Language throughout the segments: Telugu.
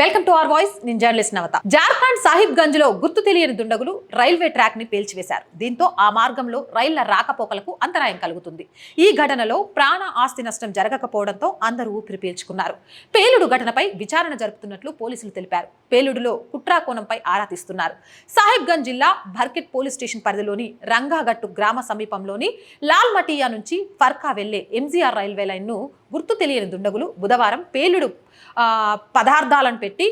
Welcome to our voice. నేను జర్నలిస్ట్ నవత. జార్ఖండ్ సాహిబ్ గంజ్లో గుర్తు తెలియని దుండగులు రైల్వే ట్రాక్ని పేల్చివేశారు. దీంతో ఆ మార్గంలో రైళ్ళ రాకపోకలకు అంతరాయం కలుగుతుంది. ఈ ఘటనలో ప్రాణ ఆస్తి నష్టం జరగకపోవడంతో అందరూ ఊపిరి పీల్చుకున్నారు. పేలుడు ఘటనపై విచారణ జరుపుతున్నట్లు పోలీసులు తెలిపారు. పేలుడులో కుట్రాకోణంపై ఆరా తీస్తున్నారు. సాహిబ్ గంజ్ జిల్లా భర్కిట్ పోలీస్ స్టేషన్ పరిధిలోని రంగాగట్టు గ్రామ సమీపంలోని లాల్ మటియా నుంచి ఫర్కా వెళ్ళే ఎంజీఆర్ రైల్వే లైన్ను గుర్తు తెలియని దుండగులు బుధవారం పేలుడు పదార్థాలను పెట్టి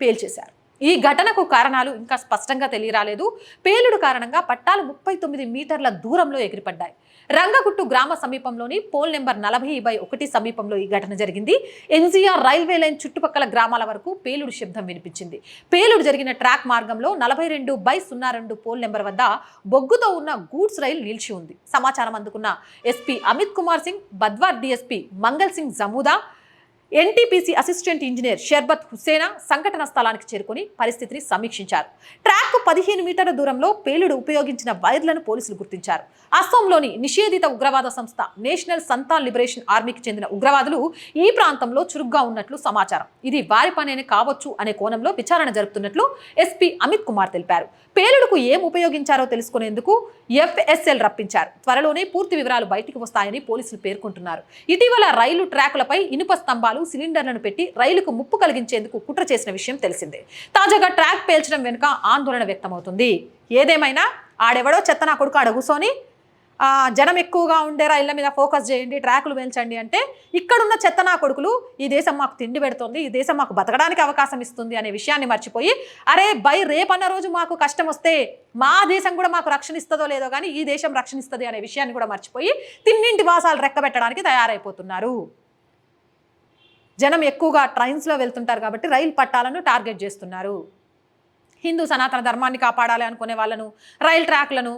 పేల్చేశారు. ఈ ఘటనకు కారణాలు ఇంకా స్పష్టంగా తెలియరాలేదు. పేలుడు కారణంగా పట్టాలు ముప్పై తొమ్మిది మీటర్ల దూరంలో ఎగిరిపడ్డాయి. రంగగుట్టు గ్రామ సమీపంలోని పోల్ నెంబర్ నలభై బై ఒకటి సమీపంలో ఈ ఘటన జరిగింది. ఎన్జీఆర్ రైల్వే లైన్ చుట్టుపక్కల గ్రామాల వరకు పేలుడు శబ్దం వినిపించింది. పేలుడు జరిగిన ట్రాక్ మార్గంలో నలభై రెండు బై సున్నా రెండు పోల్ నెంబర్ వద్ద బొగ్గుతో ఉన్న గూడ్స్ రైలు నిలిచి ఉంది. సమాచారం అందుకున్న SP Amit Kumar Singh Badwar DSP Mangal Singh Jamuda NTPC assistant engineer Sharbat Husena సంఘటన స్థలానికి చేరుకుని పరిస్థితిని సమీక్షించారు. ట్రాక్ పదిహేను మీటర్ల దూరంలో పేలుడు ఉపయోగించిన వైర్లను పోలీసులు గుర్తించారు. అస్సాంలోని నిషేధిత ఉగ్రవాద సంస్థ నేషనల్ సంతాన్ లిబరేషన్ ఆర్మీకి చెందిన ఉగ్రవాదులు ఈ ప్రాంతంలో చురుగ్గా ఉన్నట్లు సమాచారం. ఇది వారి పనేనే కావచ్చు అనే కోణంలో విచారణ జరుపుతున్నట్లు ఎస్పీ అమిత్ కుమార్ తెలిపారు. పేలుడుకు ఏం ఉపయోగించారో తెలుసుకునేందుకు ఎఫ్ఎస్ఎల్ రప్పించారు. త్వరలోనే పూర్తి వివరాలు బయటికి వస్తాయని పోలీసులు పేర్కొంటున్నారు. ఇటీవల రైలు ట్రాకులపై ఇనుప స్తంభాలు సిలిండర్లను పెట్టి రైలుకు ముప్పు కలిగించేందుకు కుట్ర చేసిన విషయం తెలిసిందే. తాజాగా ట్రాక్ పేల్చడం వెనుక ఆందోళన వ్యక్తమవుతుంది. ఏదేమైనా ఆడెవడో చెత్త నా కొడుకు అడుగుసోని జనం ఎక్కువగా ఉండే రైళ్ళ మీద ఫోకస్ చేయండి ట్రాకులు పెంచండి అంటే ఇక్కడున్న చెత్త నా కొడుకులు ఈ దేశం మాకు తిండి పెడుతుంది ఈ దేశం మాకు బతకడానికి అవకాశం ఇస్తుంది అనే విషయాన్ని మర్చిపోయి అరే బై రేపన్న రోజు మాకు కష్టం వస్తే మా దేశం కూడా మాకు రక్షణ ఇస్తుందో లేదో కానీ ఈ దేశం రక్షణ ఇస్తుంది అనే విషయాన్ని కూడా మర్చిపోయి తిన్నింటి వాసాలు రెక్కబెట్టడానికి తయారైపోతున్నారు. జనం ఎక్కువగా ట్రైన్స్లో వెళ్తుంటారు కాబట్టి రైలు పట్టాలను టార్గెట్ చేస్తున్నారు. హిందూ సనాతన ధర్మాన్ని కాపాడాలి అనుకునే వాళ్ళను రైల్ ట్రాక్లను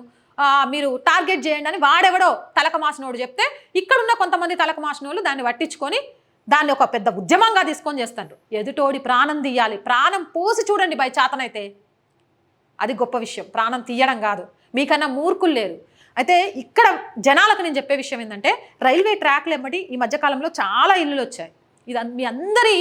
మీరు టార్గెట్ చేయండి అని వాడెవడో తలకమాసినోడు చెప్తే ఇక్కడున్న కొంతమంది తలకమాసినోళ్ళు దాన్ని పట్టించుకొని దాన్ని ఒక పెద్ద ఉద్యమంగా తీసుకొని చేస్తారు ఎదుటోడి ప్రాణం తీయాలి. ప్రాణం పోసి చూడండి బై చాతనైతే. అది గొప్ప విషయం. ప్రాణం తీయడం కాదు. మీకన్నా మూర్ఖులు లేరు. అయితే ఇక్కడ జనాలకు నేను చెప్పే విషయం ఏంటంటే రైల్వే ట్రాక్లు ఎమ్మటి ఈ మధ్యకాలంలో చాలా ఇల్లులు వచ్చాయి. ఇది మీ అందరి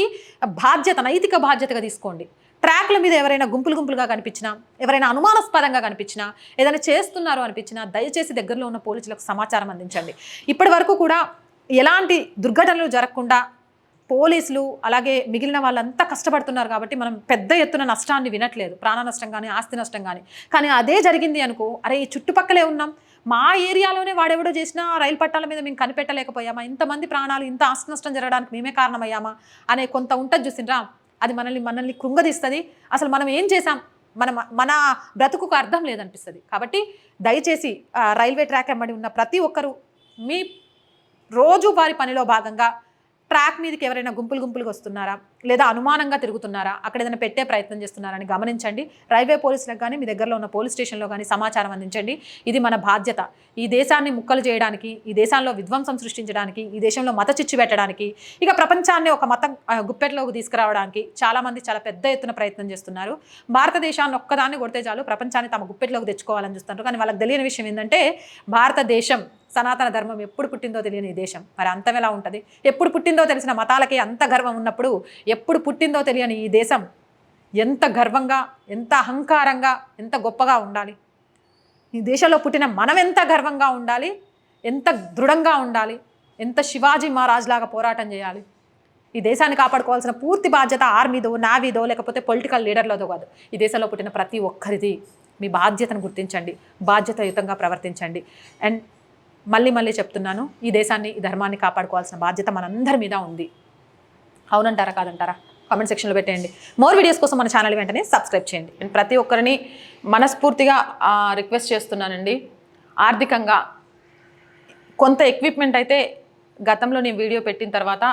బాధ్యత నైతిక బాధ్యతగా తీసుకోండి. ట్రాక్ల మీద ఎవరైనా గుంపులు గుంపులుగా కనిపించినా ఎవరైనా అనుమానాస్పదంగా కనిపించినా ఏదైనా చేస్తున్నారు అనిపించినా దయచేసి దగ్గరలో ఉన్న పోలీసులకు సమాచారం అందించండి. ఇప్పటి వరకు కూడా ఎలాంటి దుర్ఘటనలు జరగకుండా పోలీసులు అలాగే మిగిలిన వాళ్ళంతా కష్టపడుతున్నారు కాబట్టి మనం పెద్ద ఎత్తున నష్టాన్ని వినట్లేదు. ప్రాణ నష్టం కానీ ఆస్తి నష్టం కానీ కానీ అదే జరిగింది అనుకో అరే ఈ చుట్టుపక్కలే ఉన్నాం. మా ఏరియాలోనే వాడెవడో చేసినా రైలు పట్టాల మీద మేము కనిపెట్టలేకపోయామా? ఇంతమంది ప్రాణాలు ఇంత ఆస్తి నష్టం జరగడానికి మేమే కారణమయ్యామా? అనే కొంత ఉంటుంది చూసిండ్రా? అది మనల్ని మనల్ని కృంగదీస్తుంది. అసలు మనం ఏం చేసాం మన మన బ్రతుకుకు అర్థం లేదనిపిస్తుంది. కాబట్టి దయచేసి రైల్వే ట్రాక్ వెంబడి ఉన్న ప్రతి ఒక్కరూ మీ రోజువారి పనిలో భాగంగా ట్రాక్ మీదకి ఎవరైనా గుంపులు గుంపులుగా వస్తున్నారా? లేదా అనుమానంగా తిరుగుతున్నారా? అక్కడ ఏదైనా పెట్టే ప్రయత్నం చేస్తున్నారని గమనించండి. రైల్వే పోలీసులకు కానీ మీ దగ్గరలో ఉన్న పోలీస్ స్టేషన్లో కానీ సమాచారం అందించండి. ఇది మన బాధ్యత. ఈ దేశాన్ని ముక్కలు చేయడానికి ఈ దేశంలో విధ్వంసం సృష్టించడానికి ఈ దేశంలో మత చిచ్చు పెట్టడానికి ఇక ప్రపంచాన్ని ఒక మతం గుప్పెట్లోకి తీసుకురావడానికి చాలామంది చాలా పెద్ద ఎత్తున ప్రయత్నం చేస్తున్నారు. భారతదేశాన్ని ఒక్కదాన్ని కొడితే చాలు ప్రపంచాన్ని తమ గుప్పెట్లోకి తెచ్చుకోవాలని చూస్తున్నారు. కానీ వాళ్ళకి తెలియని విషయం ఏంటంటే భారతదేశం సనాతన ధర్మం ఎప్పుడు పుట్టిందో తెలియని ఈ దేశం. మరి అంతం ఎలా ఉంటుంది? ఎప్పుడు పుట్టిందో తెలిసిన మతాలకి అంత గర్వం ఉన్నప్పుడు ఎప్పుడు పుట్టిందో తెలియని ఈ దేశం ఎంత గర్వంగా ఎంత అహంకారంగా ఎంత గొప్పగా ఉండాలి? ఈ దేశంలో పుట్టిన మనం ఎంత గర్వంగా ఉండాలి? ఎంత దృఢంగా ఉండాలి? ఎంత శివాజీ మహారాజ్ లాగా పోరాటం చేయాలి? ఈ దేశాన్ని కాపాడుకోవాల్సిన పూర్తి బాధ్యత ఆర్మీదో నావీదో లేకపోతే పొలిటికల్ లీడర్లతో కాదు. ఈ దేశంలో పుట్టిన ప్రతి ఒక్కరిది మీ బాధ్యతను గుర్తించండి బాధ్యతయుతంగా ప్రవర్తించండి. అండ్ మళ్ళీ మళ్ళీ చెప్తున్నాను ఈ దేశాన్ని ఈ ధర్మాన్ని కాపాడుకోవాల్సిన బాధ్యత మనందరి మీద ఉంది. అవునంటారా కాదంటారా? కామెంట్ సెక్షన్లో పెట్టేయండి. మోర్ వీడియోస్ కోసం మన ఛానల్ వెంటనే సబ్స్క్రైబ్ చేయండి. నేను ప్రతి ఒక్కరిని మనస్ఫూర్తిగా రిక్వెస్ట్ చేస్తున్నానండి. ఆర్థికంగా కొంత ఎక్విప్మెంట్ అయితే గతంలో నేను వీడియో పెట్టిన తర్వాత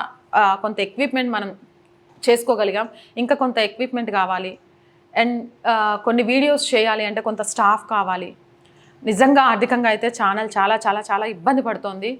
కొంత ఎక్విప్మెంట్ మనం చేసుకోగలిగాం. ఇంకా కొంత ఎక్విప్మెంట్ కావాలి. అండ్ కొన్ని వీడియోస్ చేయాలి అంటే కొంత స్టాఫ్ కావాలి. నిజంగా ఆర్థికంగా అయితే ఛానల్ చాలా చాలా చాలా ఇబ్బంది పడుతోంది.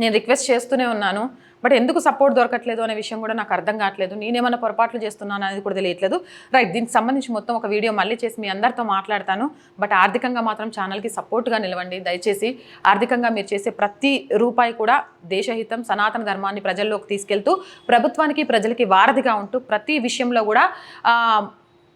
నేను రిక్వెస్ట్ చేస్తూనే ఉన్నాను. బట్ ఎందుకు సపోర్ట్ దొరకట్లేదు అనే విషయం కూడా నాకు అర్థం కావట్లేదు. నేనేమైనా పొరపాట్లు చేస్తున్నాను అనేది కూడా తెలియట్లేదు. రైట్ దీనికి సంబంధించి మొత్తం ఒక వీడియో మళ్ళీ చేసి మీ అందరితో మాట్లాడతాను. బట్ ఆర్థికంగా మాత్రం ఛానల్కి సపోర్ట్గా నిలవండి. దయచేసి ఆర్థికంగా మీరు చేసే ప్రతి రూపాయి కూడా దేశహితం సనాతన ధర్మాన్ని ప్రజల్లోకి తీసుకెళ్తూ ప్రభుత్వానికి ప్రజలకి వారధిగా ఉంటూ ప్రతి విషయంలో కూడా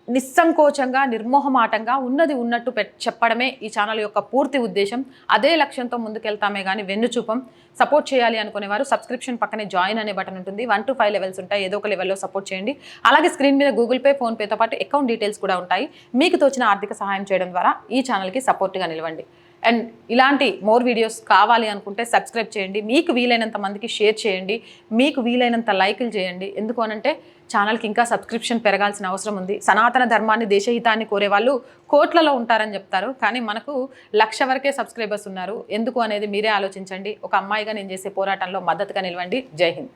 నిస్సంకోచంగా నిర్మోహమాటంగా ఉన్నది ఉన్నట్టు చెప్పడమే ఈ ఛానల్ యొక్క పూర్తి ఉద్దేశం. అదే లక్ష్యంతో ముందుకెళ్తామే కానీ వెన్నుచూపం. సపోర్ట్ చేయాలి అనుకునేవారు సబ్స్క్రిప్షన్ పక్కనే జాయిన్ అనే బటన్ ఉంటుంది. వన్ టు ఫైవ్ లెవెల్స్ ఉంటాయి. ఏదో ఒక లెవెల్లో సపోర్ట్ చేయండి. అలాగే స్క్రీన్ మీద గూగుల్ పే ఫోన్పేతో పాటు అకౌంట్ డీటెయిల్స్ కూడా ఉంటాయి. మీకు తోచిన ఆర్థిక సహాయం చేయడం ద్వారా ఈ ఛానల్కి సపోర్ట్గా నిలవండి. అండ్ ఇలాంటి మోర్ వీడియోస్ కావాలి అనుకుంటే సబ్స్క్రైబ్ చేయండి. మీకు వీలైనంత మందికి షేర్ చేయండి. మీకు వీలైనంత లైకులు చేయండి. ఎందుకు అనంటే ఛానల్కి ఇంకా సబ్స్క్రిప్షన్ పెరగాల్సిన అవసరం ఉంది. సనాతన ధర్మాన్ని దేశహితాన్ని కోరే వాళ్ళు కోట్లలో ఉంటారని చెప్తారు. కానీ మనకు లక్ష వరకే సబ్స్క్రైబర్స్ ఉన్నారు. ఎందుకు అనేది మీరే ఆలోచించండి. ఒక అమ్మాయిగా నేను చేసే పోరాటంలో మద్దతుగా నిలవండి. జై హింద్.